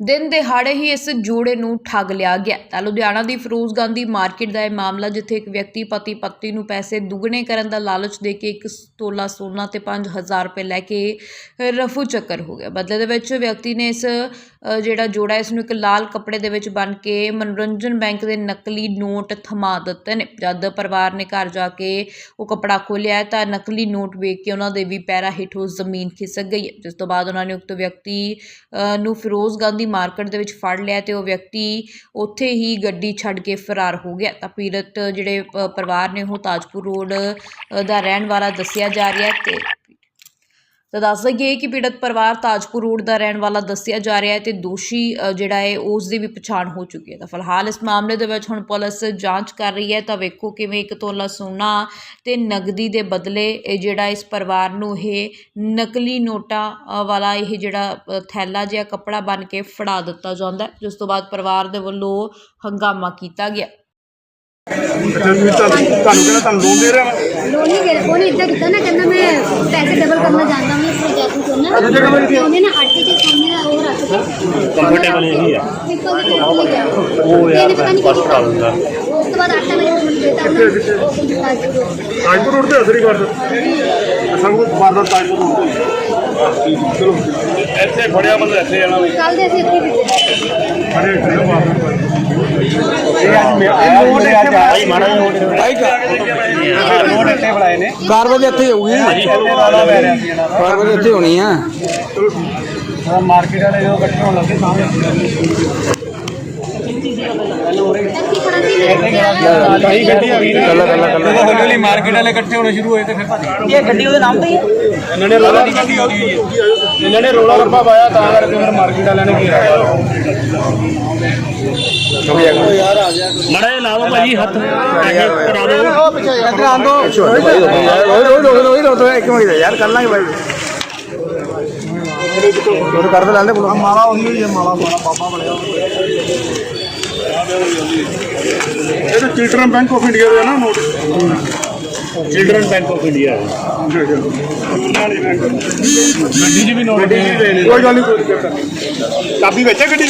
ਦਿਨ ਦਿਹਾੜੇ ਹੀ ਇਸ ਜੋੜੇ ਨੂੰ ਠੱਗ ਲਿਆ ਗਿਆ। ਤਾਂ ਲੁਧਿਆਣਾ ਦੀ ਫਿਰੋਜ਼ ਗਾਂਧੀ ਮਾਰਕੀਟ ਦਾ ਇਹ ਮਾਮਲਾ, ਜਿੱਥੇ ਇੱਕ ਵਿਅਕਤੀ ਪਤੀ ਪਤਨੀ ਨੂੰ ਪੈਸੇ ਦੁੱਗਣੇ ਕਰਨ ਦਾ ਲਾਲਚ ਦੇ ਕੇ ਇੱਕ ਤੋਲਾ ਸੋਨਾ ਤੇ 5000 ਰੁਪਏ ਲੈ ਕੇ ਰਫੂ ਚੱਕਰ ਹੋ ਗਿਆ। ਬਦਲੇ ਦੇ ਵਿੱਚ ਵਿਅਕਤੀ ਨੇ ਇਸ ਜਿਹੜਾ ਜੋੜਾ ਇਸ ਨੂੰ ਇੱਕ ਲਾਲ ਕੱਪੜੇ ਦੇ ਵਿੱਚ ਬੰਨ ਕੇ ਮਨੋਰੰਜਨ ਬੈਂਕ ਦੇ ਨਕਲੀ ਨੋਟ ਥਮਾ ਦਿੱਤੇ ਨੇ। ਜਦ ਪਰਿਵਾਰ ਨੇ ਘਰ ਜਾ ਕੇ ਉਹ ਕੱਪੜਾ ਖੋਲ੍ਹਿਆ ਤਾਂ ਨਕਲੀ ਨੋਟ ਵੇਖ ਕੇ ਉਹਨਾਂ ਦੇ ਵੀ ਪੈਰਾਂ ਹੇਠੋਂ ਜ਼ਮੀਨ ਖਿਸਕ ਗਈ ਹੈ, ਜਿਸ ਤੋਂ ਬਾਅਦ ਉਹਨਾਂ ਨੇ ਉਕਤ ਵਿਅਕਤੀ ਨੂੰ ਫਿਰੋਜ਼ ਗਾਂਧੀ ਮਾਰਕੀਟ ਦੇ ਵਿੱਚ ਫੜ ਲਿਆ ਤੇ ਉਹ ਵਿਅਕਤੀ ਉੱਥੇ ਹੀ ਗੱਡੀ ਛੱਡ ਕੇ ਫਰਾਰ ਹੋ ਗਿਆ। ਤਾਂ ਪੀੜਤ ਜਿਹੜੇ ਪਰਿਵਾਰ ਨੇ ਉਹ ਤਾਜਪੁਰ ਰੋਡ ਦਾ ਰਹਿਣ ਵਾਲਾ ਦੱਸਿਆ ਜਾ ਰਿਹਾ ਹੈ ਤੇ ਤਾਂ ਦੱਸ ਦਈਏ ਕਿ ਪੀੜਤ ਪਰਿਵਾਰ ਤਾਜਪੁਰ ਰੋਡ ਦਾ ਰਹਿਣ ਵਾਲਾ ਦੱਸਿਆ ਜਾ ਰਿਹਾ ਹੈ ਤੇ ਦੋਸ਼ੀ ਜਿਹੜਾ ਹੈ ਉਸ ਦੀ ਵੀ ਪਛਾਣ ਹੋ ਚੁੱਕੀ ਹੈ। ਤਾਂ ਫਿਲਹਾਲ ਇਸ ਮਾਮਲੇ ਦੇ ਵਿੱਚ ਹੁਣ ਪੁਲਿਸ ਜਾਂਚ ਕਰ ਰਹੀ ਹੈ। ਤਾਂ ਵੇਖੋ ਕਿਵੇਂ ਇੱਕ ਤੋਲਾ ਸੋਨਾ ਤੇ ਨਗਦੀ ਦੇ ਬਦਲੇ ਇਹ ਜਿਹੜਾ ਇਸ ਪਰਿਵਾਰ ਨੂੰ ਇਹ ਨਕਲੀ ਨੋਟਾਂ ਵਾਲਾ ਇਹ ਜਿਹੜਾ ਥੈਲਾ ਜਿਹਾ ਕੱਪੜਾ ਬਣ ਕੇ ਫੜਾ ਦਿੱਤਾ ਜਾਂਦਾ ਜਿਸ ਤੋਂ ਬਾਅਦ ਪਰਿਵਾਰ ਦੇ ਵੱਲੋਂ ਹੰਗਾਮਾ ਕੀਤਾ ਗਿਆ। लोन ही उन्हें इतना कितना ना कहना मैं पैसे डबल करना जानता हूँ अपने जैसे करना उन्हें ना। आटे के सामने और आटे कंफर्टेबल यही है। हाँ, वो यार फ़र्स्ट प्रॉब्लम था। उसके बाद आटा मैं ताजपुर रोड पे असरी कर सब कुछ मारना ताजपुर रोड पे चलो ऐसे बढ़िया मतलब ऐसे जाना कल तो ऐसे इतनी ਵਜੇ ਇੱਥੇ ਵਜੇ ਇੱਥੇ ਹੋਣੀ ਆ। ਮਾਰਕੀਟ ਵਾਲੇ ਜੋ ਇਕੱਠੇ ਹੋਣ ਲੱਗੇ ਸਾਹਮਣੇ ਕਈ ਗੱਡੀ ਆ ਗਈ ਕੱਲਾ ਕੱਲਾ ਕੱਲਾ ਹੌਲੀ ਹੌਲੀ ਮਾਰਕੀਟ ਵਾਲੇ ਇਕੱਠੇ ਹੋਣੇ ਸ਼ੁਰੂ ਹੋਏ ਤੇ ਫਿਰ ਭੱਜ ਇਹ ਗੱਡੀ ਉਹਦੇ ਨਾਮ ਤੇ ਹੀ ਇਹਨਾਂ ਨੇ ਰੌਲਾ ਗੱਡੀ ਹੋਈ ਹੈ ਇਹਨਾਂ ਨੇ ਰੌਲਾ ਰੱਪਾ ਪਾਇਆ ਤਾਂ ਕਰਕੇ ਫਿਰ ਮਾਰਕੀਟ ਵਾਲਿਆਂ ਨੇ ਘੇਰਾ ਮਾੜਾ ਲਾ ਦਿਓ ਭਾਜੀ ਹੱਥ ਪੈਸੇ ਕਰਾ ਦਿਓ ਇੱਧਰ ਆਂ ਰੋਈ ਰੋਈ ਰੋਈ ਰੋਈ ਇੱਕ ਮਿੰਟ ਯਾਰ ਕਰ ਲਾਂਗੇ ਭਾਈ ਕਰ ਦੇ ਲੈਂਦੇ ਮਾਲਾ ਉਹੀ ਹੋਈ ਹੈ, ਮਾਲਾ ਮਾਲਾ ਬਾਬਾ ਬਣਿਆ ਇਹ ਤਾਂ ਚਿਲਡਰਨ ਬੈਂਕ ਆਫ ਇੰਡੀਆ ਦਾ ਨਾ note children bank of India ਗੱਡੀ 'ਚ ਵੀ ਨੋਟ ਗੱਡੀ 'ਚ ਵੀ ਕੋਈ ਗੱਲ ਨਹੀਂ ਕੋਈ ਦਿੱਕਤ ਚਾਬੀ ਵਿੱਚ ਹੈ ਗੱਡੀ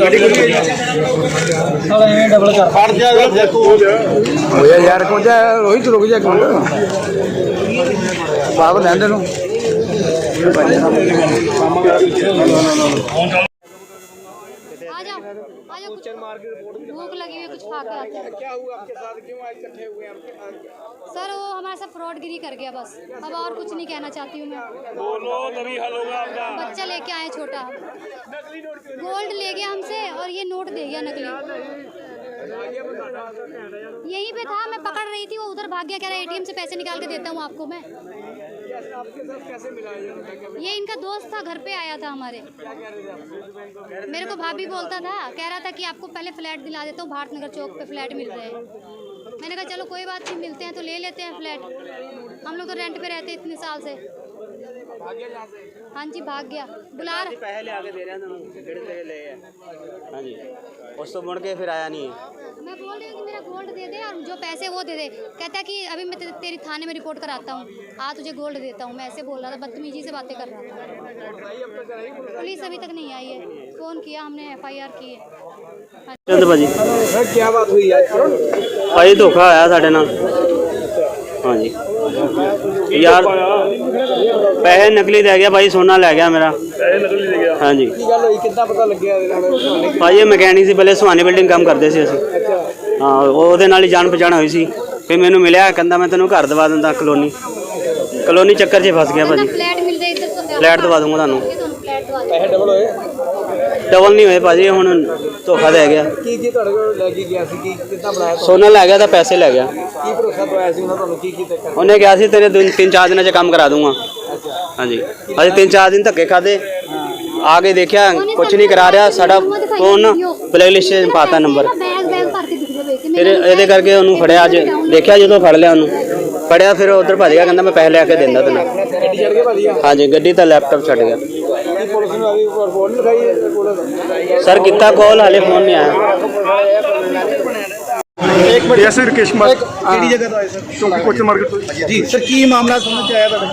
ਗੱਡੀ ਕੋਈ ਸਾਲਾ ਐਵੇਂ ਡਬਲ ਕਰ। ਫੜ ਜਾ ਜੇ ਤੂੰ। ਹੋ ਜਾ ਹੋਇਆ ਯਾਰ ਕੋ ਜਾ ਰੋਹਿਤ ਰੁਕ ਜਾ ਕੋਲ ਬਾਬ ਲੈਂਦੇ ਨੂੰ। कुछ भूख लगी हुई कुछ खा के आते हैं। क्या हुआ आपके साथ? क्यों आज इकट्ठे हुए हैं सर वो हमारे साथ फ्रॉडगिरी कर गया बस। अब और कुछ नहीं कहना चाहती हूँ मैं। बोलो तभी हल होगा आपका। बच्चा लेके आए छोटा। गोल्ड ले गया हमसे और ये नोट दे गया नकली। यहीं पे था मैं पकड़ रही थी वो उधर भाग गया कह रहा है एटीएम से पैसे निकाल के देता हूँ आपको मैं। ये इनका दोस्त था घर पे आया था हमारे। मेरे को भाभी बोलता था कह रहा था कि आपको पहले फ्लैट दिला देता हूँ भारत नगर चौक पे फ्लैट मिल रहे हैं। मैंने कहा चलो कोई बात नहीं मिलते हैं तो ले लेते हैं फ्लैट। हम लोग तो रेंट पे रहते इतने साल से। हाँ जी भाग गया। बुला रहा पहले आगे दे रहे हैं हाँ जी। उस तो मुड़ के फिर आया नहीं। है बोल रही हूँ कि मेरा गोल्ड दे दे और जो पैसे वो दे दे। कहता है कि अभी मैं तेरी थाने में रिपोर्ट कराता हूँ। आ तुझे गोल्ड देता हूँ। मैं ऐसे बोल रहा था बदतमीजी से बातें कर रहा था। पुलिस अभी तक नहीं आई है। फ़ोन किया हमने एफ़ आई आर की है। चंद भाजी। क्या बात हुई? भाई धोखा आया साढ़े नाल। हाँ जी। यार पैसे नकली लै गया भाई सोना लै गया मेरा। हाँ जी। भाई ये मैकेनिक से पहले सुहानी बिल्डिंग काम करते थे अच्छा। ਹਾਂ ਉਹਦੇ ਨਾਲ ਹੀ ਜਾਣ ਪਛਾਣ ਹੋਈ ਸੀ। ਫਿਰ ਮੈਨੂੰ ਮਿਲਿਆ ਕਹਿੰਦਾ ਮੈਂ ਤੈਨੂੰ ਘਰ ਦਵਾ ਦਿੰਦਾ ਕਲੋਨੀ। ਕਲੋਨੀ ਚੱਕਰ 'ਚ ਫਸ ਗਿਆ ਭਾਜੀ। ਫਲੈਟ ਮਿਲਦੇ ਇੱਧਰ ਤੋਂ ਫਲੈਟ ਦਵਾ ਦੂੰਗਾ ਤੁਹਾਨੂੰ। ਪੈਸੇ ਡਬਲ ਹੋਏ? ਡਬਲ ਨਹੀਂ ਹੋਏ ਭਾਜੀ ਹੁਣ ਧੋਖਾ ਦੇ ਗਿਆ ਕੀ ਕੀ ਤੁਹਾਡੇ ਕੋਲ ਲੈ ਕੇ ਗਿਆ ਸੀ? ਕੀ ਕਿੱਦਾਂ ਬਣਾਇਆ ਸੋਨਾ ਲੈ ਗਿਆ ਤਾਂ ਪੈਸੇ ਲੈ ਗਿਆ। ਕੀ ਭਰੋਸਾ ਦਵਾਇਆ ਸੀ ਉਹਨਾਂ ਤੁਹਾਨੂੰ? ਕੀ ਕੀ ਤੇ ਉਹਨੇ ਕਿਹਾ ਸੀ ਤੇਰੇ ਦਿਨ ਤਿੰਨ ਚਾਰ ਦਿਨਾਂ 'ਚ ਕੰਮ ਕਰਾ ਦੂੰਗਾ ਹਾਂਜੀ। ਅਸੀਂ ਤਿੰਨ ਚਾਰ ਦਿਨ ਧੱਕੇ ਖਾਦੇ ਆ ਕੇ ਦੇਖਿਆ ਕੁਝ ਨਹੀਂ ਕਰਾ ਰਿਹਾ ਸਾਡਾ ਫੋਨ ਬਲੈਕ 'ਚ ਪਾਤਾ ਨੰਬਰ ਫਿਰ ਇਹਦੇ ਕਰਕੇ ਉਹਨੂੰ ਫੜਿਆ ਅੱਜ। ਦੇਖਿਆ ਜਦੋਂ ਫੜ ਲਿਆ ਉਹਨੂੰ। ਫੜਿਆ ਫਿਰ ਉਧਰ ਭੱਜ ਗਿਆ ਕਹਿੰਦਾ ਮੈਂ ਪੈਸੇ ਲੈ ਕੇ ਦਿੰਦਾ ਤੈਨੂੰ। ਗੱਡੀ ਚੜ ਕੇ ਭਾਜੀ ਹਾਂਜੀ ਗੱਡੀ ਤਾਂ ਲੈਪਟਾਪ ਛੱਡ ਗਿਆ। ਪੁਲਿਸ ਨੂੰ ਸਰ ਕੀਤਾ ਕਾਲ ਹਾਲੇ ਫੋਨ ਨਹੀਂ ਆਇਆ। ਇੱਕ ਮਿੰਟ। ਐਸੇ ਰਕੇਸ਼ ਕੁਮਾਰ ਕਿਹੜੀ ਜਗ੍ਹਾ ਤੋਂ ਆਏ ਸਰ ਚੌਂਕੀ ਕੋਚਰ ਮਾਰਕੀਟ ਤੋਂ ਜੀ ਸਰ ਕੀ ਮਾਮਲਾ ਸੁਣਨ ਚ ਆਇਆ ਤੁਹਾਡੇ?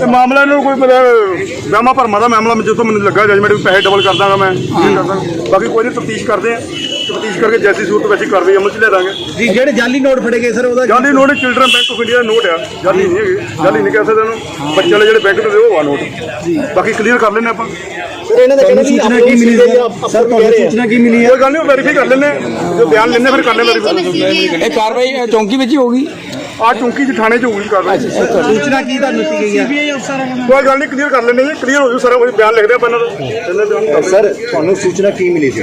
ਇਹ ਮਾਮਲਾ ਇਹਨਾਂ ਨੂੰ ਕੋਈ ਮਤਲਬ ਵਹਿਮਾ ਭਰਮਾ ਦਾ ਮਾਮਲਾ ਜਦੋਂ ਮੈਨੂੰ ਲੱਗਾ ਜਜਮੈਂਟ ਵੀ ਪੈਸੇ ਡਬਲ ਕਰ ਦਾਂਗਾ ਮੈਂ ਬਾਕੀ ਕੋਈ ਨਹੀਂ ਤਫਤੀਸ਼ ਕਰਦੇ ਆ ਤਫਤੀਸ਼ ਕਰਕੇ ਜੈਸੀ ਸੂਰਤ ਵੈਸੀ ਕਾਰਵਾਈ ਅਮਲ ਚ ਲੈ ਦਾਂਗੇ ਜੀ ਜਿਹੜੇ ਜਾਲੀ ਨੋਟ ਫੜੇ ਗਏ ਸਰ ਉਹਦਾ ਜਾਲੀ note children bank of India the note ਆ ਜਾਲੀ ਨਹੀਂ ਹੈਗੇ ਜਾਲੀ ਨਹੀਂ ਕਹਿ ਸਕਦੇ ਉਹਨੂੰ ਬੱਚਿਆਂ ਵਾਲੇ ਜਿਹੜੇ ਬੈਂਕ ਤੋਂ ਦੇ ਉਹ ਆ ਨੋਟ। ਬਾਕੀ ਕਲੀਅਰ ਕਰ ਲੈਣੇ ਆਪਾਂ। ਸਰ ਇਹਨਾਂ ਦਾ ਕਹਿਣਾ ਸੂਚਨਾ ਕੀ ਮਿਲੀ ਸਰ? ਤੁਹਾਨੂੰ ਸੂਚਨਾ ਕੀ ਮਿਲੀ ਕੋਈ ਗੱਲ ਨਹੀਂ ਵੈਰੀਫਾਈ ਕਰ ਲੈਣੇ ਜੋ ਬਿਆਨ ਲੈਣੇ ਫਿਰ ਕਰ ਲੈ ਵੈਰੀਫਾਈ ਇਹ ਕਾਰਵਾਈ ਚੌਂਕੀ ਵਿੱਚ ਹੀ ਹੋਗੀ ਆ ਚੌਂਕੀ ਚ ਥਾਣੇ ਚ ਹੋਊਗੀ ਕਾਰਵਾਈ। ਸੂਚਨਾ ਕੀ ਤੁਹਾਨੂੰ ਦਿੱਤੀ ਗਈ ਹੈ ਕੋਈ ਗੱਲ ਨਹੀਂ ਕਲੀਅਰ ਕਰ ਲੈਣੇ ਜੀ। ਕਲੀਅਰ ਹੋ ਜੂ ਸਾਰਾ ਕੁਝ ਬਿਆਨ ਲਿਖਦੇ ਆਪਾਂ ਇਹਨਾਂ ਦਾ ਇਹਨਾਂ ਬਿਆਨ ਕਰ ਸਰ ਤੁਹਾਨੂੰ ਸੂਚਨਾ ਕੀ ਮਿਲੀ ਸੀ?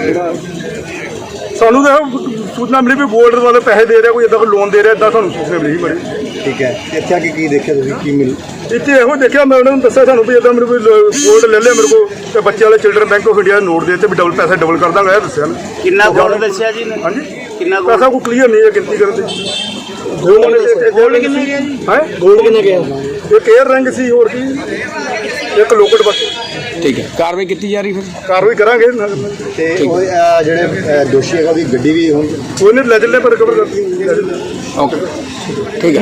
ਸਾਨੂੰ ਤਾਂ ਇਹੋ ਸੂਚਨਾ ਮਿਲੀ ਵੀ ਗੋਲਡ ਵਾਲੇ ਪੈਸੇ ਦੇ ਰਿਹਾ ਕੋਈ ਇਦਾਂ ਕੋਈ ਲੋਨ ਦੇ ਰਿਹਾ ਇਦਾਂ ਸਾਨੂੰ ਸੂਚਨਾ ਮਿਲੀ ਬੜੀ। ਠੀਕ ਹੈ। ਇੱਥੇ ਆ ਕੇ ਕੀ ਦੇਖਿਆ ਤੁਸੀਂ? ਕੀ ਮਿਲ ਇੱਥੇ ਇਹੋ ਦੇਖਿਆ ਮੈਂ ਉਹਨਾਂ ਨੂੰ ਦੱਸਿਆ ਸਾਨੂੰ ਵੀ ਇਦਾਂ ਮੇਰੇ ਕੋਈ ਗੋਲਡ ਲੈ ਲਿਆ ਮੇਰੇ ਕੋਲ ਤੇ ਬੱਚੇ ਵਾਲੇ ਚਿਲਡਰਨ ਬੈਂਕ ਆਫ ਇੰਡੀਆ ਦੇ ਨੋਟ ਦੇ ਤੇ ਵੀ ਡਬਲ ਪੈਸੇ ਡਬਲ ਕਰ ਦਾਂਗਾ ਇਹ ਦੱਸਿਆ ਨਾ। ਕਿੰਨਾ ਗੋਲਡ ਦੱਸਿਆ ਜੀ ਹਾਂਜੀ। ਕਿੰਨਾ ਪੈਸਾ ਕੋਈ ਕਲੀਅਰ ਨਹੀਂ ਹੈ ਗਿਣਤੀ ਕਰਨ ਦੀ। ਗੋਲਡ ਕਿੰਨੇ ਗਿਆ ਜੀ ਹੈ ਗੋਲਡ ਕਿੰਨੇ ਗਿਆ ਇੱਕ 에ਅਰ ਰਿੰਗ ਸੀ ਹੋਰ ਕੀ। ਇੱਕ ਲੋਕਟ ਬਸ। ਠੀਕ ਹੈ। ਕਾਰਵਾਈ ਕੀਤੀ ਜਾ ਰਹੀ ਫਿਰ? ਕਾਰਵਾਈ ਕਰਾਂਗੇ। ਤੇ ਉਹ ਅਹ, ਜਿਹੜੇ ਅਹ, ਦੋਸ਼ੀ ਹੈਗਾ ਉਹਦੀ ਗੱਡੀ ਵੀ ਹੁਣ ਨਹੀਂ ਲੈ ਚੱਲੇ ਪਰ ਕਵਰ ਕਰ ਲੈ ਚੱਲੇ ਓਕੇ। ਠੀਕ ਹੈ।